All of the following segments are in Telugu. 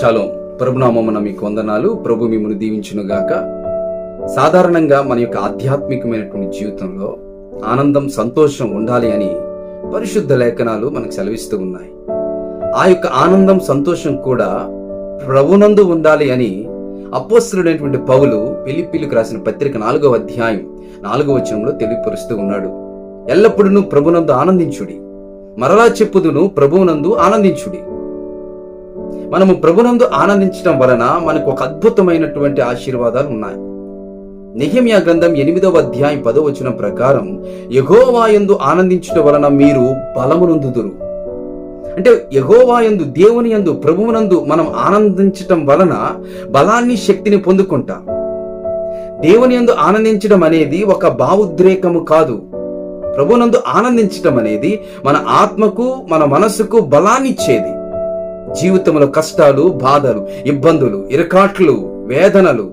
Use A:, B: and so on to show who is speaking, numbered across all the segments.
A: షలోం ప్రభునామమున మీకు వందనాలు. ప్రభు మిమ్మల్ని దీవించును గాక సాధారణంగా మన యొక్క ఆధ్యాత్మికమైనటువంటి జీవితంలో ఆనందం సంతోషం ఉండాలి అని పరిశుద్ధ లేఖనాలు మనకు సెలవిస్తూ ఉన్నాయి. ఆ యొక్క ఆనందం సంతోషం కూడా ప్రభునందు ఉండాలి అని అపోస్తుడైనటువంటి పౌలు పిలిపిలికి రాసిన పత్రిక నాలుగవ అధ్యాయం నాలుగవ వచనంలో తెలియపరుస్తూ ఉన్నాడు. ఎల్లప్పుడూ ప్రభునందు ఆనందించుడి. మరలా చెప్పుదును ప్రభువునందు ఆనందించుడి. మనము ప్రభునందు ఆనందించడం వలన మనకు ఒక అద్భుతమైనటువంటి ఆశీర్వాదాలు ఉన్నాయి. నిహమ్యా గ్రంథం ఎనిమిదవ అధ్యాయం పదవచనం ప్రకారం యహోవాయందు ఆనందించడం వలన మీరు బలమునందుదురు. అంటే యహోవాయందు దేవుని యందు ప్రభువునందు మనం ఆనందించటం వలన బలాన్ని శక్తిని పొందుకుంటాం. దేవుని యందు ఆనందించడం అనేది ఒక భావోద్రేకము కాదు. ప్రభునందు ఆనందించటం అనేది మన ఆత్మకు మన మనస్సుకు బలాన్నిచ్చేది. జీవితంలో కష్టాలు బాధలు ఇబ్బందులు ఇరకాట్లు వేదనలు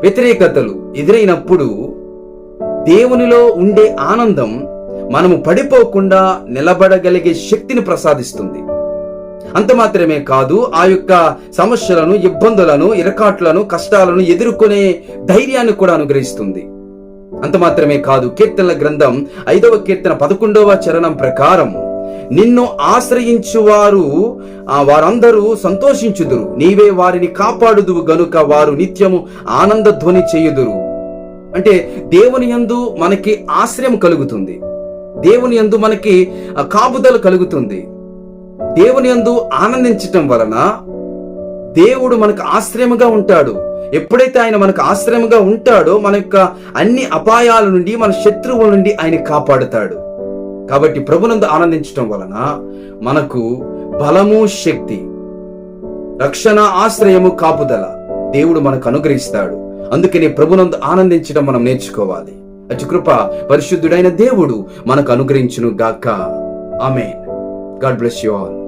A: వ్యతిరేకతలు ఎదురైనప్పుడు దేవునిలో ఉండే ఆనందం మనము పడిపోకుండా నిలబడగలిగే శక్తిని ప్రసాదిస్తుంది. అంత మాత్రమే కాదు ఆ యొక్క సమస్యలను ఇబ్బందులను ఇరకాట్లను కష్టాలను ఎదుర్కొనే ధైర్యాన్ని కూడా అనుగ్రహిస్తుంది. అంత మాత్రమే కాదు కీర్తనల గ్రంథం ఐదవ కీర్తన పదకొండవ చరణం ప్రకారం నిన్ను ఆశ్రయించువారు వారందరూ సంతోషించుదురు. నీవే వారిని కాపాడుదువు గనుక వారు నిత్యము ఆనంద ధ్వని చేయుదురు. అంటే దేవుని యందు మనకి ఆశ్రయం కలుగుతుంది. దేవుని యందు మనకి కాపుదల కలుగుతుంది. దేవుని యందు ఆనందించటం వలన దేవుడు మనకు ఆశ్రయముగా ఉంటాడు. ఎప్పుడైతే ఆయన మనకు ఆశ్రయముగా ఉంటాడో మన యొక్క అన్ని అపాయాల నుండి మన శత్రువుల నుండి ఆయన కాపాడుతాడు. కాబట్టి ప్రభునందు ఆనందించటం వలన మనకు బలము శక్తి రక్షణ ఆశ్రయము కాపుదల దేవుడు మనకు అనుగ్రహిస్తాడు. అందుకని ప్రభునందు ఆనందించడం మనం నేర్చుకోవాలి. అటు కృప పరిశుద్ధుడైన దేవుడు మనకు అనుగ్రహించును గాక ఆమె గాడ్ బ్లెస్ యు ఆల్.